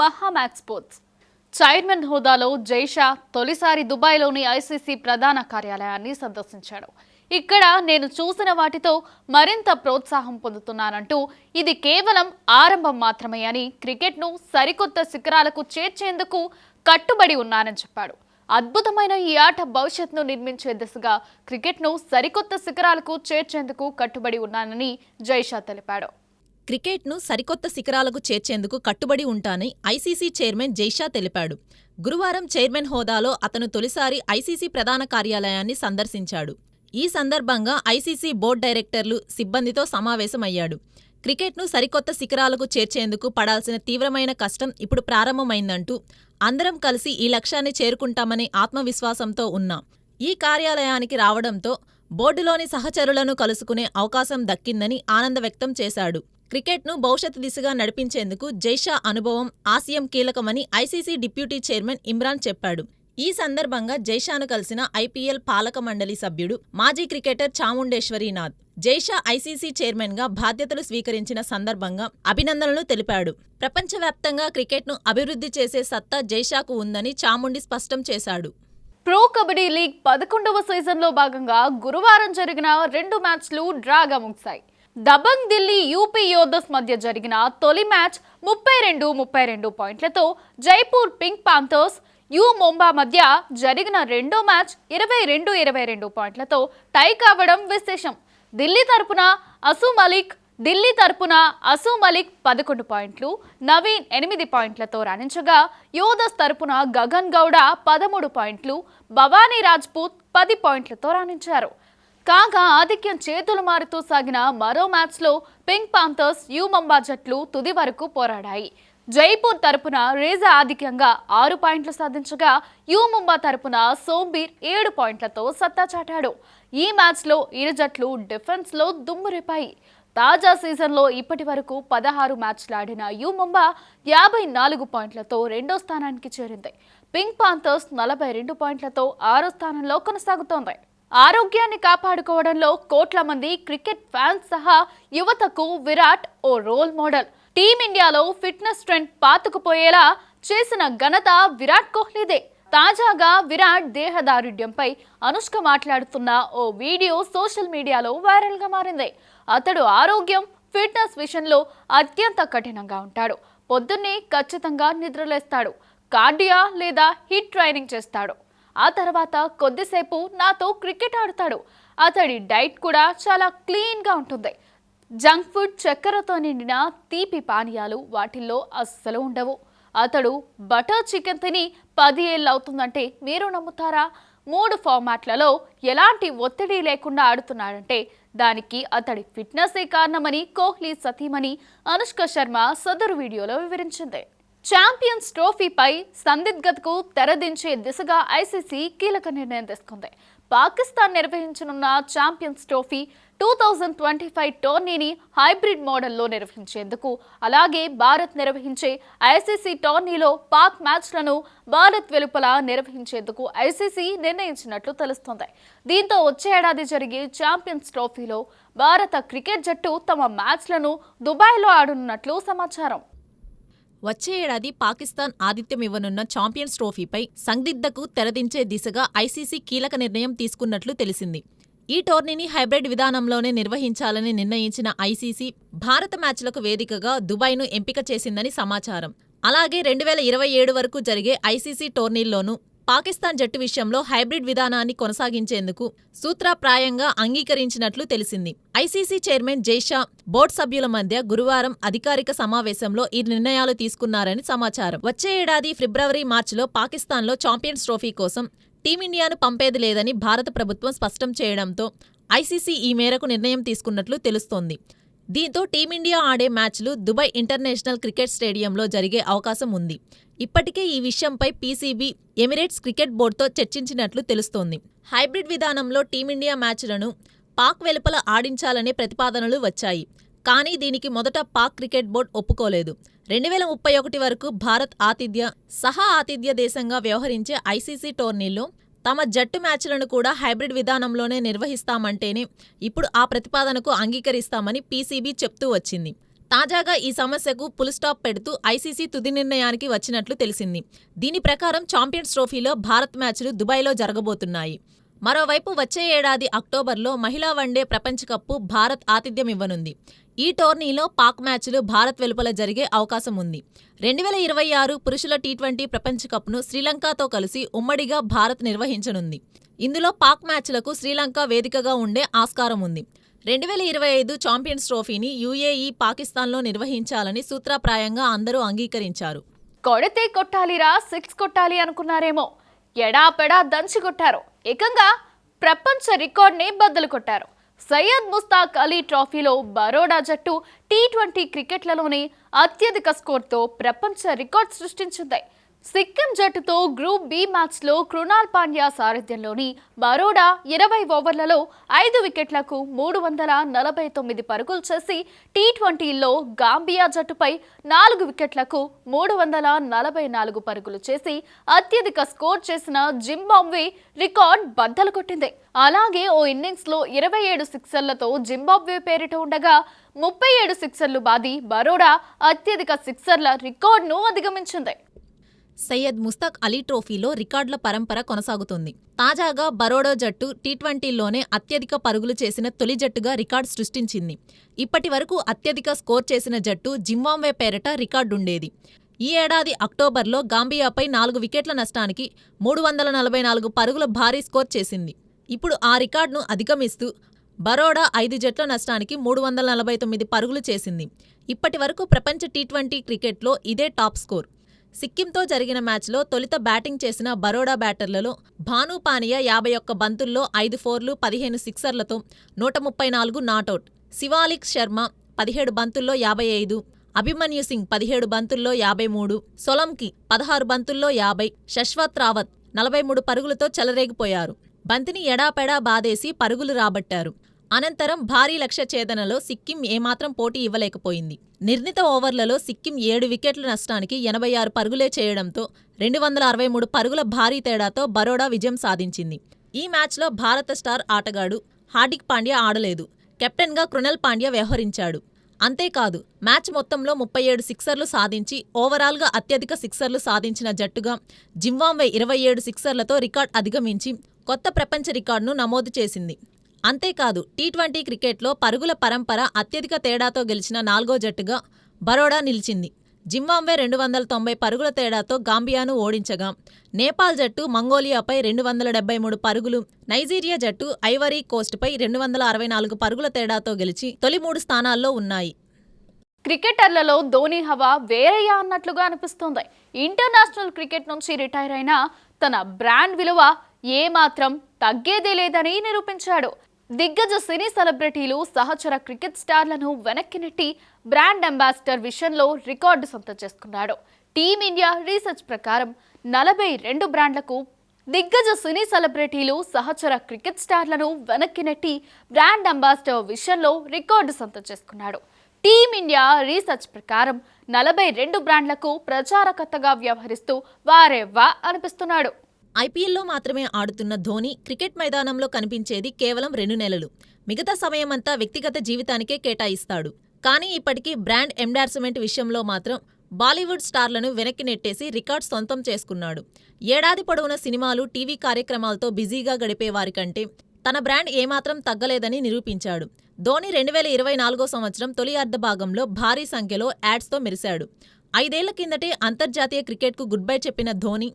మహామ్యాక్స్ sports chairman హోదాలో జైషా తొలిసారి దుబాయ్లోని ICC ప్రధాన కార్యాలయాన్ని సందర్శించాడు. ఇక్కడ నేను చూసిన వాటితో మరింత ప్రోత్సాహం పొందుతున్నానంటూ ఇది కేవలం ఆరంభం మాత్రమే అని క్రికెట్ను సరికొత్త శిఖరాలకు చేర్చేందుకు కట్టుబడి ఉన్నానని చెప్పాడు. అద్భుతమైన ఈ ఆట భవిష్యత్తును నిర్మించే దిశగా క్రికెట్ను సరికొత్త శిఖరాలకు చేర్చేందుకు కట్టుబడి ఉన్నానని జైషా తెలిపాడు. క్రికెట్ను సరికొత్త శిఖరాలకు చేర్చేందుకు కట్టుబడి ఉంటానని ఐసీసీ చైర్మన్ జైషా తెలిపాడు. గురువారం చైర్మన్ హోదాలో అతను తొలిసారి ఐసీసీ ప్రధాన కార్యాలయాన్ని సందర్శించాడు. ఈ సందర్భంగా ఐసీసీ బోర్డు డైరెక్టర్లు సిబ్బందితో సమావేశమయ్యాడు. క్రికెట్ను సరికొత్త శిఖరాలకు చేర్చేందుకు పడాల్సిన తీవ్రమైన కష్టం ఇప్పుడు ప్రారంభమైందంటూ అందరం కలిసి ఈ లక్ష్యాన్ని చేరుకుంటామనే ఆత్మవిశ్వాసంతో ఉన్నా. ఈ కార్యాలయానికి రావడంతో బోర్డులోని సహచరులను కలుసుకునే అవకాశం దక్కిందని ఆనంద వ్యక్తం చేశాడు. క్రికెట్ను భవిష్యత్ దిశగా నడిపించేందుకు జైషా అనుభవం ఆశయం కీలకమని ఐసీసీ డిప్యూటీ చైర్మన్ ఇమ్రాన్ చెప్పాడు. ఈ సందర్భంగా జైషాను కలిసిన ఐపీఎల్ పాలక మండలి సభ్యుడు మాజీ క్రికెటర్ చాముండేశ్వరీనాథ్ జైషా ఐసీసీ చైర్మన్గా బాధ్యతలు స్వీకరించిన సందర్భంగా అభినందనలు తెలిపాడు. ప్రపంచవ్యాప్తంగా క్రికెట్ను అభివృద్ధి చేసే సత్తా జైషాకు ఉందని చాముండి స్పష్టం చేశాడు. ప్రో కబడ్డీ లీగ్ పదకొండవ సీజన్లో భాగంగా గురువారం జరిగిన రెండు మ్యాచ్లు డ్రాగా ముగిశాయి. దబంగ్ ఢిల్లీ యూపీ యోధస్ మధ్య జరిగిన తొలి మ్యాచ్ ముప్పై రెండు ముప్పై రెండు పాయింట్లతో Jaipur Pink Panthers U Mumba మధ్య జరిగిన రెండో మ్యాచ్ ఇరవై రెండు ఇరవై రెండు పాయింట్లతో టై కావడం విశేషం. ఢిల్లీ తరపున అసు మలిక్ ఢిల్లీ తరపున అసు మలిక్ పదకొండు పాయింట్లు నవీన్ ఎనిమిది పాయింట్లతో రాణించగా యోధస్ తరపున గగన్ గౌడ పదమూడు పాయింట్లు భవానీ రాజ్పూత్ పది పాయింట్లతో రాణించారు. కాగా ఆధిక్యం చేతులు మారుతూ సాగిన మరో మ్యాచ్లో పింక్ పాంథర్స్ యూ జట్లు తుది వరకు పోరాడాయి. జైపూర్ తరపున రేజా ఆధిక్యంగా ఆరు పాయింట్లు సాధించగా యూ ముంబా తరపున సోంబీర్ ఏడు పాయింట్లతో సత్తా చాటాడు. ఈ మ్యాచ్లో ఇరు జట్లు డిఫెన్స్లో దుమ్మురిపాయి. తాజా సీజన్లో ఇప్పటి వరకు పదహారు మ్యాచ్లు ఆడిన యూ ముంబా యాభై నాలుగు పాయింట్లతో రెండో స్థానానికి చేరింది. పింక్ పాంథర్స్ నలభై రెండు పాయింట్లతో ఆరో స్థానంలో కొనసాగుతోంది. ఆరోగ్యాన్ని కాపాడుకోవడంలో కోట్ల మంది క్రికెట్ ఫ్యాన్స్ సహా యువతకు విరాట్ ఓ రోల్ మోడల్. టీమిండియాలో ఫిట్నెస్ ట్రెండ్ పాతుకుపోయేలా చేసిన ఘనత విరాట్ కోహ్లీదే. తాజాగా విరాట్ దేహదారుఢ్యంపై అనుష్క మాట్లాడుతున్న ఓ వీడియో సోషల్ మీడియాలో వైరల్గా మారింది. అతడు ఆరోగ్యం ఫిట్నెస్ విషయంలో అత్యంత కఠినంగా ఉంటాడు. పొద్దున్నే ఖచ్చితంగా నిద్రలేస్తాడు. కార్డియా లేదా హిట్ ట్రైనింగ్ చేస్తాడు. ఆ తర్వాత కొద్దిసేపు నాతో క్రికెట్ ఆడతాడు. అతడి డైట్ కూడా చాలా క్లీన్గా ఉంటుంది. జంక్ ఫుడ్ చక్కెరతో నిండిన తీపి పానీయాలు వాటిల్లో అస్సలు ఉండవు. అతడు బటర్ చికెన్ తిని పది ఏళ్ళు అవుతుందంటే మీరు నమ్ముతారా? మూడు ఫార్మాట్లలో ఎలాంటి ఒత్తిడి లేకుండా ఆడుతున్నాడంటే దానికి అతడి ఫిట్నెస్సే కారణమని కోహ్లీ సతీమణి అనుష్క శర్మ సదరు వీడియోలో వివరించింది. ఛాంపియన్స్ ట్రోఫీపై సందిగ్ధతకు తెరదించే దిశగా ఐసీసీ కీలక నిర్ణయం తీసుకుంది. పాకిస్తాన్ నిర్వహించనున్న Champions Trophy two thousand twenty five టోర్నీని hybrid మోడల్లో నిర్వహించేందుకు అలాగే భారత్ నిర్వహించే ఐసీసీ టోర్నీలో పాక్ మ్యాచ్లను భారత్ వెలుపల నిర్వహించేందుకు ఐసీసీ నిర్ణయించినట్లు తెలుస్తోంది. దీంతో వచ్చే ఏడాది జరిగే ఛాంపియన్స్ ట్రోఫీలో భారత క్రికెట్ జట్టు తమ మ్యాచ్లను దుబాయ్లో ఆడనున్నట్లు సమాచారం. వచ్చే ఏడాది పాకిస్తాన్ ఆతిథ్యం ఇవ్వనున్న ఛాంపియన్స్ ట్రోఫీపై సందిగ్ధకు తెరదించే దిశగా ఐసీసీ కీలక నిర్ణయం తీసుకున్నట్లు తెలిసింది. ఈ టోర్నీని హైబ్రిడ్ విధానంలోనే నిర్వహించాలని నిర్ణయించిన ఐసీసీ భారత మ్యాచ్లకు వేదికగా దుబాయ్ను ఎంపిక చేసిందని సమాచారం. అలాగే రెండు వేల ఇరవై ఏడు వరకు జరిగే ఐసీసీ టోర్నీల్లోనూ పాకిస్తాన్ జట్టు విషయంలో హైబ్రిడ్ విధానాన్ని కొనసాగించేందుకు సూత్రప్రాయంగా అంగీకరించినట్లు తెలిసింది. ఐసీసీ చైర్మన్ జైషా బోర్డు సభ్యుల మధ్య గురువారం అధికారిక సమావేశంలో ఈ నిర్ణయాలు తీసుకున్నారని సమాచారం. వచ్చే ఏడాది ఫిబ్రవరి మార్చిలో పాకిస్తాన్లో ఛాంపియన్స్ ట్రోఫీ కోసం టీమిండియాను పంపేది లేదని భారత ప్రభుత్వం స్పష్టం చేయడంతో ఐసీసీ ఈ మేరకు నిర్ణయం తీసుకున్నట్లు తెలుస్తోంది. దీంతో టీమిండియా ఆడే మ్యాచ్లు దుబాయ్ ఇంటర్నేషనల్ క్రికెట్ స్టేడియంలో జరిగే అవకాశం ఉంది. ఇప్పటికే ఈ విషయంపై పీసీబీ ఎమిరేట్స్ క్రికెట్ బోర్డుతో చర్చించినట్లు తెలుస్తోంది. హైబ్రిడ్ విధానంలో టీమిండియా మ్యాచ్లను పాక్ వెలుపల ఆడించాలనే ప్రతిపాదనలు వచ్చాయి. కానీ దీనికి మొదట పాక్ క్రికెట్ బోర్డు ఒప్పుకోలేదు. రెండు వేల ముప్పై ఒకటి వరకు భారత్ ఆతిథ్య సహా ఆతిథ్య దేశంగా వ్యవహరించే ఐసీసీ టోర్నీలో తమ జట్టు మ్యాచ్లను కూడా హైబ్రిడ్ విధానంలోనే నిర్వహిస్తామంటేనే ఇప్పుడు ఆ ప్రతిపాదనకు అంగీకరిస్తామని పీసీబీ చెప్తూ వచ్చింది. తాజాగా ఈ సమస్యకు పుల్ స్టాప్ పెడుతూ ఐసీసీ తుది నిర్ణయానికి వచ్చినట్లు తెలిసింది. దీని ప్రకారం ఛాంపియన్స్ ట్రోఫీలో భారత్ మ్యాచ్లు దుబాయ్లో జరగబోతున్నాయి. మరోవైపు వచ్చే ఏడాది అక్టోబర్లో మహిళా వన్డే ప్రపంచకప్పు భారత్ ఆతిథ్యం ఇవ్వనుంది ఈ టోర్నీలో పాక్ మ్యాచ్లు భారత్ వెలుపల జరిగే అవకాశం ఉంది. రెండు వేల ఇరవై ఆరు పురుషుల టీ ట్వంటీ ప్రపంచ కప్ను శ్రీలంకతో కలిసి ఉమ్మడిగా భారత్ నిర్వహించనుంది. ఇందులో పాక్ మ్యాచ్లకు శ్రీలంక వేదికగా ఉండే ఆస్కారం ఉంది. రెండు వేల ఇరవై ఐదు ఛాంపియన్స్ ట్రోఫీని యూఏఈ పాకిస్తాన్లో నిర్వహించాలని సూత్రప్రాయంగా అందరూ అంగీకరించారు. కొడితే కొట్టాలిరా సిక్స్ కొట్టాలి అనుకున్నారేమో. ఎడాపెడా దంచి కొట్టారు. ఏకంగా ప్రపంచ రికార్డ్ని బద్దలు కొట్టారు. సయ్యద్ ముస్తాక్ అలీ ట్రోఫీలో బరోడా జట్టు టీ ట్వంటీ క్రికెట్లలోనే అత్యధిక స్కోర్తో ప్రపంచ రికార్డ్ సృష్టించింది. సిక్కిం జట్టుతో గ్రూప్ బి మ్యాచ్లో కృణాల్ పాండ్యా సారథ్యంలోని బరోడా ఇరవై ఓవర్లలో ఐదు వికెట్లకు మూడు వందల నలభై తొమ్మిది పరుగులు చేసి టీ ట్వంటీలో గాంబియా జట్టుపై నాలుగు వికెట్లకు మూడు వందల నలభై నాలుగు పరుగులు చేసి అత్యధిక స్కోర్ చేసిన జింబాబ్వే రికార్డ్ బద్దలు కొట్టింది. అలాగే ఓ ఇన్నింగ్స్లో ఇరవై ఏడు సిక్సర్లతో జింబాబ్వే పేరిట ఉండగా ముప్పై ఏడు సిక్సర్లు బాది బరోడా అత్యధిక సిక్సర్ల రికార్డును అధిగమించింది. సయ్యద్ ముస్తాక్ అలీ ట్రోఫీలో రికార్డుల పరంపర కొనసాగుతోంది. తాజాగా బరోడా జట్టు టీ ట్వంటీల్లోనే అత్యధిక పరుగులు చేసిన తొలి జట్టుగా రికార్డు సృష్టించింది. ఇప్పటి వరకు అత్యధిక స్కోర్ చేసిన జట్టు జింబాంబే పేరట రికార్డుండేది. ఈ ఏడాది అక్టోబర్లో గాంబియాపై నాలుగు వికెట్ల నష్టానికి మూడు వందల నలభై నాలుగు పరుగుల భారీ స్కోర్ చేసింది. ఇప్పుడు ఆ రికార్డును అధిగమిస్తూ బరోడా ఐదు జట్ల నష్టానికి మూడు వందల నలభై తొమ్మిది పరుగులు చేసింది. ఇప్పటి వరకు ప్రపంచ టీ ట్వంటీ క్రికెట్లో ఇదే టాప్ స్కోర్. సిక్కింతో జరిగిన మ్యాచ్లో తొలుత బ్యాటింగ్ చేసిన బరోడా బ్యాటర్లలో భాను పానియా యాభై ఒక్క బంతుల్లో ఐదు ఫోర్లు పదిహేను సిక్సర్లతో నూట ముప్పై నాలుగు నాటౌట్ శివాలిక్ శర్మ పదిహేడు బంతుల్లో యాభై ఐదు. అభిమన్యు సింగ్ పదిహేడు బంతుల్లో యాభై మూడు. సొలంకి పదహారు బంతుల్లో యాభై. శశ్వత్ రావత్ నలభై మూడు పరుగులతో చెలరేగిపోయారు. బంతిని ఎడాపెడా బాదేసి పరుగులు రాబట్టారు. అనంతరం భారీ లక్ష్య ఛేదనలో సిక్కిం ఏమాత్రం పోటీ ఇవ్వలేకపోయింది. నిర్ణీత ఓవర్లలో సిక్కిం ఏడు వికెట్ల నష్టానికి ఎనభై ఆరు పరుగులే చేయడంతో రెండు వందల అరవై మూడు పరుగుల భారీ తేడాతో బరోడా విజయం సాధించింది. ఈ మ్యాచ్లో భారత స్టార్ ఆటగాడు హార్దిక్ పాండ్యా ఆడలేదు. కెప్టెన్గా కృణల్ పాండ్యా వ్యవహరించాడు. అంతేకాదు మ్యాచ్ మొత్తంలో ముప్పై ఏడు సిక్సర్లు సాధించి ఓవరాల్గా అత్యధిక సిక్సర్లు సాధించిన జట్టుగా జింబాంబే ఇరవై ఏడు సిక్సర్లతో రికార్డ్ అధిగమించి కొత్త ప్రపంచ రికార్డును నమోదు చేసింది. అంతేకాదు టీ ట్వంటీ క్రికెట్లో పరుగుల పరంపర అత్యధిక తేడాతో గెలిచిన నాలుగో జట్టుగా బరోడా నిలిచింది. జింబాబ్వే రెండు వందల తొంభై పరుగుల తేడాతో గాంబియాను ఓడించగా నేపాల్ జట్టు మంగోలియాపై రెండు వందల డెబ్బై మూడు పరుగులు నైజీరియా జట్టు ఐవరీ కోస్ట్పై రెండు వందల అరవై నాలుగు పరుగుల తేడాతో గెలిచి తొలి మూడు స్థానాల్లో ఉన్నాయి. క్రికెటర్లలో ధోని హవా వేరయ్యా అన్నట్లుగా అనిపిస్తోంది. ఇంటర్నేషనల్ క్రికెట్ నుంచి రిటైర్ అయిన తన బ్రాండ్ విలువ ఏమాత్రం తగ్గేదే లేదని నిరూపించాడు. దిగ్గజ సినీ సెలబ్రిటీలు సహచర క్రికెట్ స్టార్లను వెనక్కి నెట్టి బ్రాండ్ అంబాసిడర్ విషయంలో రికార్డు సొంతం చేసుకున్నాడు. టీమిండియా రీసెర్చ్ ప్రకారం నలభై రెండు బ్రాండ్లకు దిగ్గజ సినీ సెలబ్రిటీలు సహచర క్రికెట్ స్టార్లను వెనక్కి నెట్టి బ్రాండ్ అంబాసిడర్ విషయంలో రికార్డు సొంతం చేసుకున్నాడు. టీమిండియా రీసెర్చ్ ప్రకారం నలభై రెండు బ్రాండ్లకు ప్రచారకర్తగా వ్యవహరిస్తూ వారే వా అనిపిస్తున్నాడు. ఐపీఎల్లో మాత్రమే ఆడుతున్న ధోని క్రికెట్ మైదానంలో కనిపించేది కేవలం రెండు నెలలు. మిగతా సమయమంతా వ్యక్తిగత జీవితానికే కేటాయిస్తాడు. కానీ ఇప్పటికీ బ్రాండ్ ఎండార్స్మెంట్ విషయంలో మాత్రం బాలీవుడ్ స్టార్లను వెనక్కి నెట్టేసి రికార్డ్ సొంతం చేసుకున్నాడు. ఏడాది పొడవున సినిమాలు టీవీ కార్యక్రమాలతో బిజీగా గడిపే వారికంటే తన బ్రాండ్ ఏమాత్రం తగ్గలేదని నిరూపించాడు. ధోని రెండు వేల ఇరవై నాలుగో సంవత్సరం తొలి అర్ధభాగంలో భారీ సంఖ్యలో యాడ్స్తో మెరిశాడు. ఐదేళ్ళ కిందటే అంతర్జాతీయ క్రికెట్కు గుడ్ బై చెప్పిన ధోని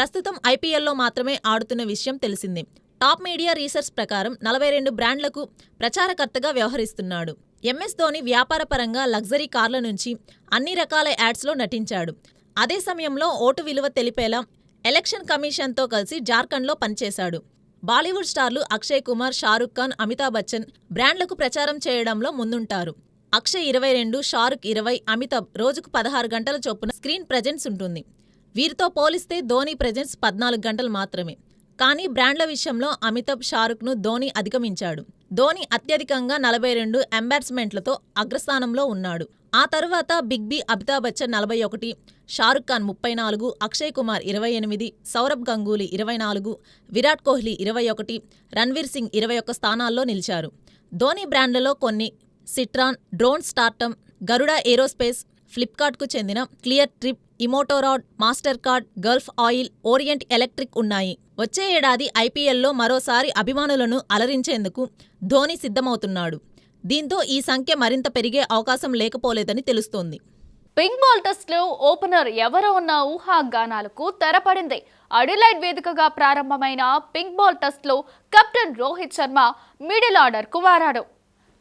ప్రస్తుతం ఐపీఎల్లో మాత్రమే ఆడుతున్న విషయం తెలిసిందే. టాప్ మీడియా రీసెర్చ్ ప్రకారం నలభై రెండు బ్రాండ్లకు ప్రచారకర్తగా వ్యవహరిస్తున్నాడు. ఎంఎస్ ధోని వ్యాపారపరంగా లగ్జరీ కార్ల నుంచి అన్ని రకాల యాడ్స్లో నటించాడు. అదే సమయంలో ఓటు విలువ తెలిపేలా ఎలక్షన్ కమిషన్తో కలిసి జార్ఖండ్లో పనిచేశాడు. బాలీవుడ్ స్టార్లు అక్షయ్ కుమార్ షారుఖ్ ఖాన్ అమితాబ్ బచ్చన్ బ్రాండ్లకు ప్రచారం చేయడంలో ముందుంటారు. అక్షయ్ ఇరవై రెండు షారుఖ్ ఇరవై అమితాబ్ రోజుకు పదహారు గంటల చొప్పున స్క్రీన్ ప్రజెన్స్ ఉంటుంది. వీరితో పోలిస్తే ధోని ప్రెజెన్స్ పద్నాలుగు గంటలు మాత్రమే. కానీ బ్రాండ్ల విషయంలో అమితాబ్ షారుఖ్ను ధోని అధిగమించాడు. ధోని అత్యధికంగా నలభై రెండు ఎంబార్స్మెంట్లతో అగ్రస్థానంలో ఉన్నాడు. ఆ తరువాత బిగ్ బి అమితాబ్ బచ్చన్ నలభై ఒకటి షారుఖ్ ఖాన్ ముప్పై నాలుగు అక్షయ్ కుమార్ ఇరవై ఎనిమిది సౌరభ్ గంగూలీ ఇరవై నాలుగు విరాట్ కోహ్లీ ఇరవై ఒకటి రణ్వీర్ సింగ్ ఇరవై ఒక్క స్థానాల్లో నిలిచారు. ధోని బ్రాండ్లలో కొన్ని Citroen drone startup Garuda Aerospace ఫ్లిప్కార్ట్కు చెందిన Cleartrip EMotorad Mastercard Gulf Oil Orient Electric ఉన్నాయి. వచ్చే ఏడాది ఐపీఎల్లో మరోసారి అభిమానులను అలరించేందుకు ధోని సిద్ధమవుతున్నాడు. దీంతో ఈ సంఖ్య మరింత పెరిగే అవకాశం లేకపోలేదని తెలుస్తోంది. పింక్ బాల్ టెస్ట్లో ఓపెనర్ ఎవరో ఉన్న ఊహాగానాలకు తెరపడింది. అడిలైడ్ వేదికగా ప్రారంభమైన పింక్ బాల్ టెస్ట్లో కెప్టెన్ రోహిత్ శర్మ మిడిల్ ఆర్డర్కు మారాడు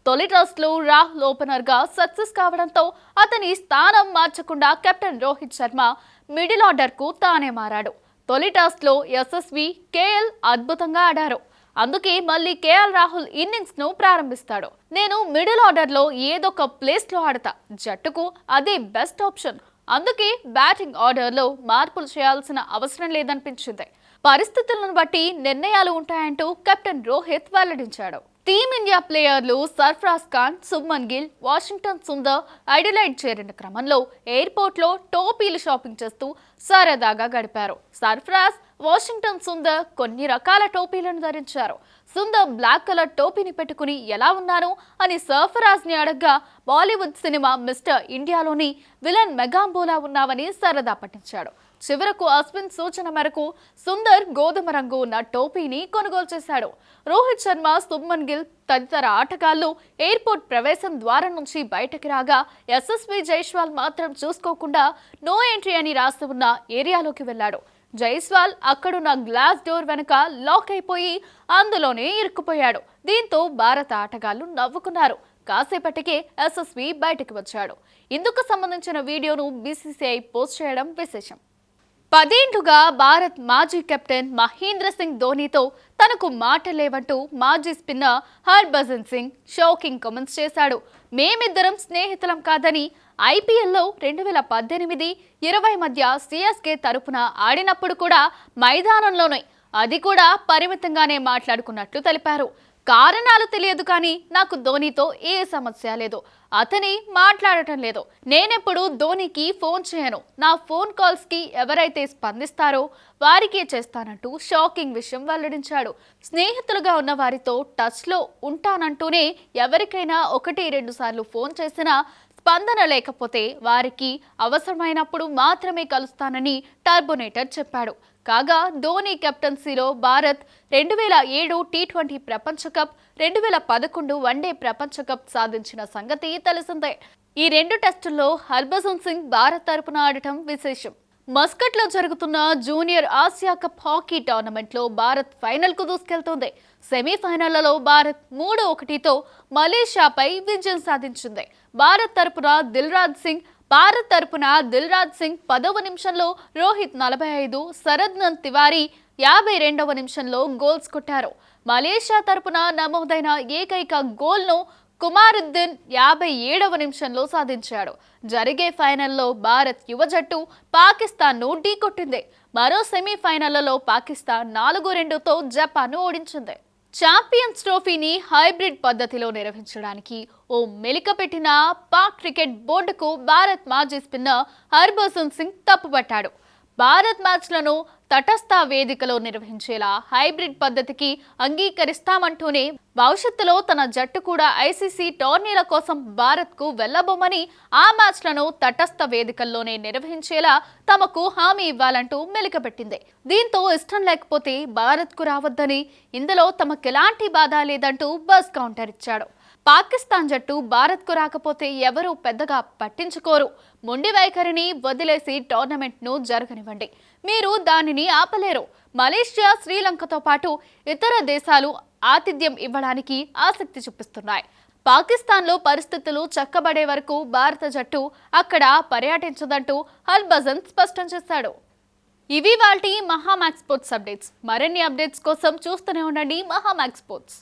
తొలి టెస్ట్లో రాహుల్ ఓపెనర్గా సక్సెస్ కావడంతో అతని స్థానం మార్చకుండా కెప్టెన్ రోహిత్ శర్మ మిడిల్ ఆర్డర్కు తానే మారాడు. తొలి టెస్ట్లో యశస్వి కేఎల్ అద్భుతంగా ఆడారు. అందుకే మళ్ళీ కేఎల్ రాహుల్ ఇన్నింగ్స్ను ప్రారంభిస్తాడు. నేను మిడిల్ ఆర్డర్లో ఒక ప్లేస్లో ఆడతా. జట్టుకు అదే బెస్ట్ ఆప్షన్. అందుకే బ్యాటింగ్ ఆర్డర్లో మార్పులు చేయాల్సిన అవసరం లేదనిపించింది. పరిస్థితులను బట్టి నిర్ణయాలు ఉంటాయంటూ కెప్టెన్ రోహిత్ వెల్లడించాడు. టీమిండియా ప్లేయర్లు సర్ఫరాజ్ ఖాన్ సుమన్ గిల్ వాషింగ్టన్ సుందర్ ఐడిలైడ్ చేరిన క్రమంలో ఎయిర్పోర్ట్లో టోపీలు షాపింగ్ చేస్తూ సరదాగా గడిపారు. సర్ఫరాజ్ వాషింగ్టన్ సుందర్ కొన్ని రకాల టోపీలను ధరించారు. సుందర్ బ్లాక్ కలర్ టోపీని పెట్టుకుని ఎలా ఉన్నాను అని సర్ఫరాజ్ని అడగ్గా బాలీవుడ్ సినిమా మిస్టర్ ఇండియాలోని విలన్ మెగాంబోలా ఉన్నావని సరదా పట్టించాడు. చివరకు అశ్విన్ సూచన మేరకు సుందర్ గోధుమ రంగు ఉన్న టోపీని కొనుగోలు చేశాడు. రోహిత్ శర్మ సుబ్మన్ గిల్ తదితర ఆటగాళ్ళు ఎయిర్పోర్ట్ ప్రవేశం ద్వారం నుంచి బయటకు రాగా యశస్వి జైస్వాల్ మాత్రం చూసుకోకుండా నో ఎంట్రీ అని రాసి ఉన్న ఏరియాలోకి వెళ్ళాడు. జైస్వాల్ అక్కడున్న గ్లాస్ డోర్ వెనుక లాక్ అయిపోయి అందులోనే ఇరుక్కుపోయాడు. దీంతో భారత ఆటగాళ్ళు నవ్వుకున్నారు. కాసేపటికే ఎస్ఎస్వి బయటకు వచ్చాడు. ఇందుకు సంబంధించిన వీడియోను బీసీసీఐ పోస్ట్ చేయడం విశేషం. పదేండుగా భారత్ మాజీ కెప్టెన్ మహేంద్ర సింగ్ ధోనీతో తనకు మాట లేవంటూ మాజీ spinner Harbhajan Singh shocking comments చేశాడు. మేమిద్దరం స్నేహితులం కాదని ఐపీఎల్లో రెండు వేల పద్దెనిమిది ఇరవై మధ్య సిఎస్కే తరపున ఆడినప్పుడు కూడా మైదానంలోనే. అది కూడా పరిమితంగానే మాట్లాడుకున్నట్లు తెలిపారు. కారణాలు తెలియదు కానీ నాకు ధోనితో ఏ సమస్య లేదు. అతని మాట్లాడటం లేదు. నేనెప్పుడు ధోనీకి ఫోన్ చేయను. నా ఫోన్ కాల్స్కి ఎవరైతే స్పందిస్తారో వారికే చేస్తానంటూ షాకింగ్ విషయం వెల్లడించాడు. స్నేహితులుగా ఉన్న వారితో టచ్లో ఉంటానంటూనే ఎవరికైనా ఒకటి రెండు సార్లు ఫోన్ చేసినా స్పందన లేకపోతే వారికి అవసరమైనప్పుడు మాత్రమే కలుస్తానని టర్బోనేటర్ చెప్పాడు. కాగా ధోని కెప్టెన్సీలో భారత్ రెండు వేల ఏడు టీ ట్వంటీ ప్రపంచ కప్ రెండు వేల పదకొండు వన్డే ప్రపంచ కప్ సాధించిన సంగతి తెలిసిందే. ఈ రెండు టెస్టుల్లో హర్భజన్ సింగ్ భారత్ తరపున ఆడటం విశేషం. మస్కట్లో జరుగుతున్న జూనియర్ ఆసియా కప్ హాకీ టోర్నమెంట్లో భారత్ ఫైనల్కు దూసుకెళ్తోంది. సెమీఫైనళ్ళలో భారత్ మూడు ఒకటితో మలేషియాపై విజయం సాధించింది. భారత్ తరపున దిల్రాజ్ సింగ్ భారత్ తరపున దిల్రాజ్ సింగ్ పదవ నిమిషంలో రోహిత్ నలభై ఐదు శరద్నంద్ తివారీ యాభై రెండవ నిమిషంలో గోల్స్ కొట్టారు. మలేషియా తరపున నమోదైన ఏకైక గోల్ను కుమారుద్దీన్ యాభై ఏడవ నిమిషంలో సాధించాడు. జరిగే ఫైనల్లో భారత్ యువ జట్టు పాకిస్తాన్ను ఢీకొట్టింది మరో సెమీఫైనళ్ళలో పాకిస్తాన్ నాలుగు రెండుతో జపాన్ను ఓడించింది. ఛాంపియన్స్ ట్రోఫీని హైబ్రిడ్ పద్ధతిలో నిర్వహించడానికి ఓ మెలిక పెట్టిన పాక్ క్రికెట్ బోర్డుకు భారత్ మాజీ స్పిన్నర్ హర్భజన్ సింగ్ తప్పుపట్టాడు. భారత్ మ్యాచ్లను తటస్థ వేదికలో నిర్వహించేలా హైబ్రిడ్ పద్ధతికి అంగీకరిస్తామంటూనే భవిష్యత్తులో తన జట్టు కూడా ఐసీసీ టోర్నీల కోసం భారత్కు వెళ్ళబోమని ఆ మ్యాచ్లను తటస్థ వేదికల్లోనే నిర్వహించేలా తమకు హామీ ఇవ్వాలంటూ మెలికపెట్టింది దీంతో ఇష్టం లేకపోతే భారత్కు రావద్దని ఇందులో తమకెలాంటి బాధ లేదంటూ బస్ కౌంటర్ ఇచ్చాడు. పాకిస్తాన్ జట్టు భారత్కు రాకపోతే ఎవరూ పెద్దగా పట్టించుకోరు. మొండి వైఖరిని వదిలేసి టోర్నమెంట్ను జరగనివ్వండి. మీరు దానిని ఆపలేరు. మలేషియా శ్రీలంకతో పాటు ఇతర దేశాలు ఆతిథ్యం ఇవ్వడానికి ఆసక్తి చూపిస్తున్నాయి. పాకిస్తాన్లో పరిస్థితులు చక్కబడే వరకు భారత జట్టు అక్కడ పర్యటించదంటూ హల్బజన్ స్పష్టం చేశాడు. ఇవి వాటి మహామాక్స్ స్పోర్ట్స్ అప్డేట్స్. మరిన్ని అప్డేట్స్ కోసం చూస్తూనే ఉండండి మహామాక్స్ స్పోర్ట్స్.